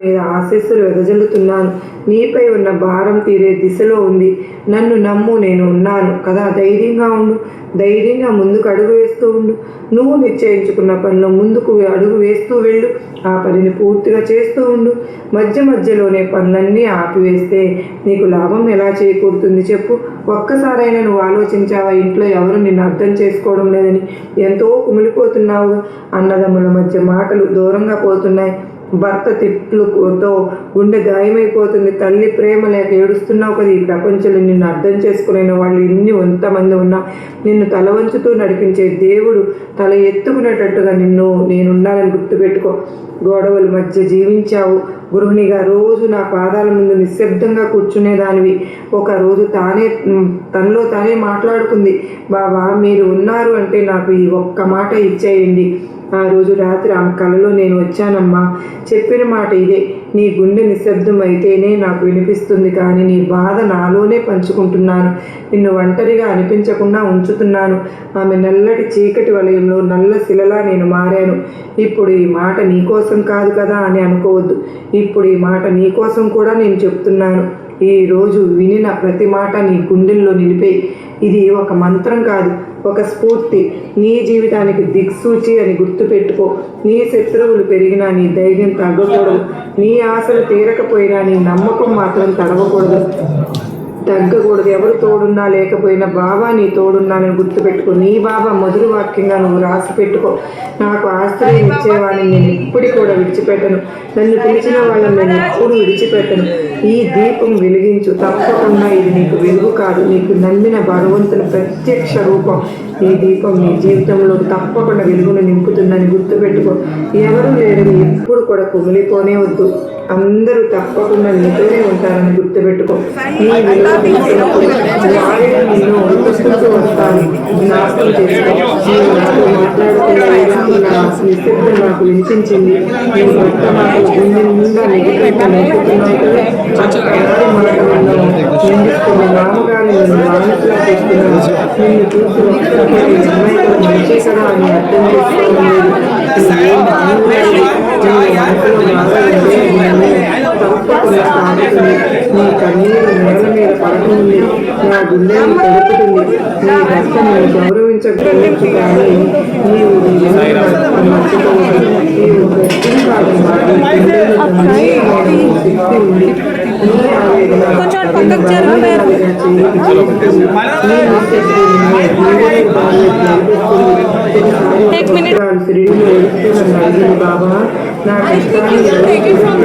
మీద ఆశీస్సులు వెదజల్లుతున్నాను. నీపై ఉన్న భారం తీరే దిశలో ఉంది. నన్ను నమ్ము నేను ఉన్నాను. కదా ధైర్యంగా ఉండు. ధైర్యంగా ముందుకు అడుగు వేస్తూ ఉండు. నువ్వు నిశ్చయించుకున్న పనిలో ముందుకు అడుగు వేస్తూ వెళ్ళు. ఆ పనిని పూర్తిగా చేస్తూ ఉండు. మధ్య మధ్యలోనే పనులన్నీ ఆపివేస్తే నీకు లాభం ఎలా చేకూరుతుంది చెప్పు. ఒక్కసారైనా నువ్వు ఆలోచించావా ఇంట్లో ఎవరు నిన్ను అర్థం చేసుకోవడం లేదని? ఎంతో కుమిలిపోతున్నావు అన్నదమ్ముల మధ్య మాటలు దూరంగా పోతున్నాయి. భర్త తిట్లుతో గుండె గాయమైపోతుంది. తల్లి ప్రేమ లేక ఏడుస్తున్నావు కదా ఈ ప్రపంచంలో నిన్ను అర్థం చేసుకునే వాళ్ళు ఇన్ని ఎంతమంది ఉన్నా నిన్ను తల వంచుతూ నడిపించే దేవుడు తల ఎత్తుకునేటట్టుగా నిన్ను నేనున్నానని గుర్తుపెట్టుకో. గొడవల మధ్య జీవించావు. గృహిణిగా రోజు నా పాదాల ముందు నిశ్శబ్దంగా కూర్చునేదానివి. ఒక రోజు తానే తనలో తానే మాట్లాడుకుంది. బాబా మీరు ఉన్నారు అంటే నాకు ఈ ఒక్క మాట ఇచ్చేయండి. ఆ రోజు రాత్రి ఆమె కలలో నేను వచ్చానమ్మా. చెప్పిన మాట ఇదే. నీ గుండె నిశ్శబ్దం అయితేనే నాకు వినిపిస్తుంది కానీ నీ బాధ నాలోనే పంచుకుంటున్నాను. నిన్ను ఒంటరిగా అనిపించకుండా ఉంచుతున్నాను. ఆమె నల్లటి చీకటి వలయంలో నల్ల శిలలా నేను మారాను. ఇప్పుడు ఈ మాట నీకోసం కాదు కదా అని అనుకోవద్దు. ఇప్పుడు ఈ మాట నీకోసం కూడా నేను చెప్తున్నాను. ఈ రోజు వినిన ప్రతి మాట నీ గుండెల్లో నిలిపే ఇది ఒక మంత్రం కాదు. ఒక స్ఫూర్తి. నీ జీవితానికి దిక్సూచి అని గుర్తుపెట్టుకో. నీ శత్రువులు పెరిగినా నీ ధైర్యం తగ్గకూడదు. నీ ఆశలు తీరకపోయినా నీ నమ్మకం మాత్రం తడవకూడదు. తగ్గకూడదు. ఎవరు తోడున్నా లేకపోయినా బాబా నీ తోడున్నానని గుర్తుపెట్టుకో. నీ బాబా మొదటి వాక్యంగా నువ్వు రాసి పెట్టుకో. నాకు ఆశ్రయం ఇచ్చేవాడిని నేను ఎప్పుడు కూడా విడిచిపెట్టను. నన్ను పిలిచిన వాళ్ళని నేను ఎప్పుడు విడిచిపెట్టను. ఈ దీపం వెలిగించు. తప్పకుండా ఇది నీకు వెలుగు కాదు. నీకు నమ్మిన భగవంతుని ప్రత్యక్ష రూపం ఈ దీపం నీ జీవితంలో తప్పకుండా వెలుగును నింపుతుందని గుర్తుపెట్టుకో. ఎవరు లేరని ఎప్పుడు కూడా కుమిలిపోనే వద్దు. అందరూ తప్పకుండా నీతోనే ఉంటారని గుర్తుపెట్టుకో. నీ విలువ తెలిసినప్పుడు వారే నిన్ను గుర్తుకుంటూ వస్తాను. జ్ఞాపకం చేసుకో. నీవు నాతో మాట్లాడుతున్న నిశ్శబ్దం నాకు వినిపించింది. నీ భర్త గుండె నిండా నిన్ను చేస్తున్నాను. నిన్ను చూసి మంచి కదా అని అర్థం నువ్వేం బాగుండేది నీ మనసులో బాగా ఉంటే నిన్ను తప్పకుండా తాగుతుంది నీ కన్నీరు నేల మీద పడుతుంది నా గుండెని తడుపుతుంది నీ భర్త నేను గౌరవించగలచ్చు కానీ నీవు నీ వెనుక మర్చిపోవద్దు నీవు గట్టిగా కాదమ్మా నీ గుండెలో గంభీరమైన శక్తి ఉంది నీ ఆవేదన కొంచెం I think you can take it from